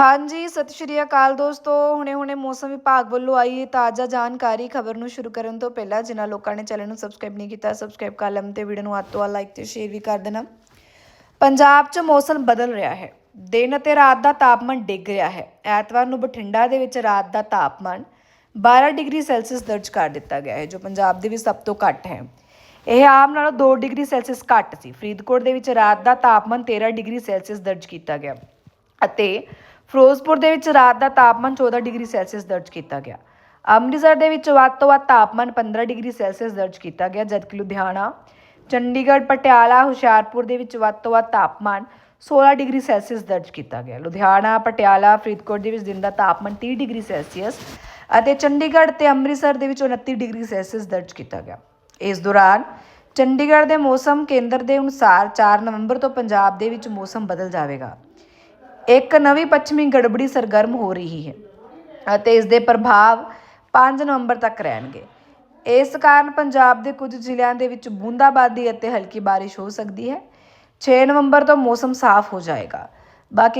ਹਾਂਜੀ, ਸਤਿ ਸ਼੍ਰੀ ਅਕਾਲ ਦੋਸਤੋ। ਹੁਣੇ-ਹੁਣੇ ਮੌਸਮ ਵਿਭਾਗ ਵੱਲੋਂ ਆਈ ਤਾਜ਼ਾ ਜਾਣਕਾਰੀ ਖਬਰ ਨੂੰ ਸ਼ੁਰੂ ਕਰਨ ਤੋਂ ਪਹਿਲਾਂ ਜਿਨ੍ਹਾਂ ਲੋਕਾਂ ਨੇ ਚੈਨਲ ਨੂੰ ਸਬਸਕ੍ਰਾਈਬ ਨਹੀਂ ਕੀਤਾ, ਸਬਸਕ੍ਰਾਈਬ ਕਰ ਲਓ ਤੇ ਵੀਡੀਓ ਨੂੰ ਹੱਥ ਤੋਂ ਲਾਈਕ ਤੇ ਸ਼ੇਅਰ ਵੀ ਕਰ ਦੇਣਾ। ਪੰਜਾਬ 'ਚ ਮੌਸਮ ਬਦਲ ਰਿਹਾ ਹੈ। ਦਿਨ ਅਤੇ ਰਾਤ ਦਾ ਤਾਪਮਾਨ ਡਿੱਗ ਰਿਹਾ ਹੈ। ਐਤਵਾਰ ਨੂੰ ਬਠਿੰਡਾ ਦੇ ਵਿੱਚ ਰਾਤ ਦਾ ਤਾਪਮਾਨ 12 ਡਿਗਰੀ ਸੈਲਸੀਅਸ ਦਰਜ ਕਰ ਦਿੱਤਾ ਗਿਆ ਹੈ, ਜੋ ਪੰਜਾਬ ਦੇ ਵਿੱਚ ਸਭ ਤੋਂ ਘੱਟ ਹੈ। ਇਹ ਆਮ ਨਾਲੋਂ 2 ਡਿਗਰੀ ਸੈਲਸੀਅਸ ਘੱਟ ਸੀ। ਫਰੀਦਕੋਟ ਦੇ ਵਿੱਚ ਰਾਤ ਦਾ ਤਾਪਮਾਨ 13 ਡਿਗਰੀ ਸੈਲਸੀਅਸ ਦਰਜ ਕੀਤਾ ਗਿਆ। ਅਤੇ ਫਿਰੋਜ਼ਪੁਰ ਦੇ ਵਿੱਚ ਰਾਤ ਦਾ ਤਾਪਮਾਨ 14 ਡਿਗਰੀ ਸੈਲਸੀਅਸ ਦਰਜ ਕੀਤਾ ਗਿਆ। ਅੰਮ੍ਰਿਤਸਰ ਦੇ ਵਿੱਚ ਵੱਧ ਤੋਂ ਵੱਧ ਤਾਪਮਾਨ 15 ਡਿਗਰੀ ਸੈਲਸੀਅਸ ਦਰਜ ਕੀਤਾ ਗਿਆ, ਜਦਕਿ ਲੁਧਿਆਣਾ, ਚੰਡੀਗੜ੍ਹ, ਪਟਿਆਲਾ, ਹੁਸ਼ਿਆਰਪੁਰ ਦੇ ਵਿੱਚ ਵੱਧ ਤੋਂ ਵੱਧ ਤਾਪਮਾਨ 16 ਡਿਗਰੀ ਸੈਲਸੀਅਸ ਦਰਜ ਕੀਤਾ ਗਿਆ। ਲੁਧਿਆਣਾ, ਪਟਿਆਲਾ, ਫਰੀਦਕੋਟ ਦੇ ਵਿੱਚ ਦਿਨ ਦਾ ਤਾਪਮਾਨ 30 ਡਿਗਰੀ ਸੈਲਸੀਅਸ ਅਤੇ ਚੰਡੀਗੜ੍ਹ ਤੇ ਅੰਮ੍ਰਿਤਸਰ ਦੇ ਵਿੱਚ 29 ਡਿਗਰੀ ਸੈਲਸੀਅਸ ਦਰਜ ਕੀਤਾ ਗਿਆ। ਇਸ ਦੌਰਾਨ ਚੰਡੀਗੜ੍ਹ ਦੇ ਮੌਸਮ ਕੇਂਦਰ ਦੇ ਅਨੁਸਾਰ 4 ਨਵੰਬਰ ਤੋਂ ਪੰਜਾਬ ਦੇ ਵਿੱਚ ਮੌਸਮ ਬਦਲ ਜਾਵੇਗਾ। ਇੱਕ ਨਵੀਂ ਪੱਛਮੀ ਗੜਬੜੀ ਸਰਗਰਮ ਹੋ ਰਹੀ ਹੈ ਅਤੇ ਇਸ ਦੇ ਪ੍ਰਭਾਵ 5 ਨਵੰਬਰ ਤੱਕ ਰਹਿਣਗੇ। ਇਸ ਕਾਰਨ ਪੰਜਾਬ ਦੇ ਕੁਝ ਜ਼ਿਲ੍ਹਿਆਂ ਦੇ ਵਿੱਚ ਬੂੰਦਾਬਾਂਦੀ ਅਤੇ ਹਲਕੀ ਬਾਰਿਸ਼ ਹੋ ਸਕਦੀ ਹੈ। 6 ਨਵੰਬਰ ਤੋਂ ਮੌਸਮ ਸਾਫ਼ ਹੋ ਜਾਏਗਾ। ਬਾਕੀ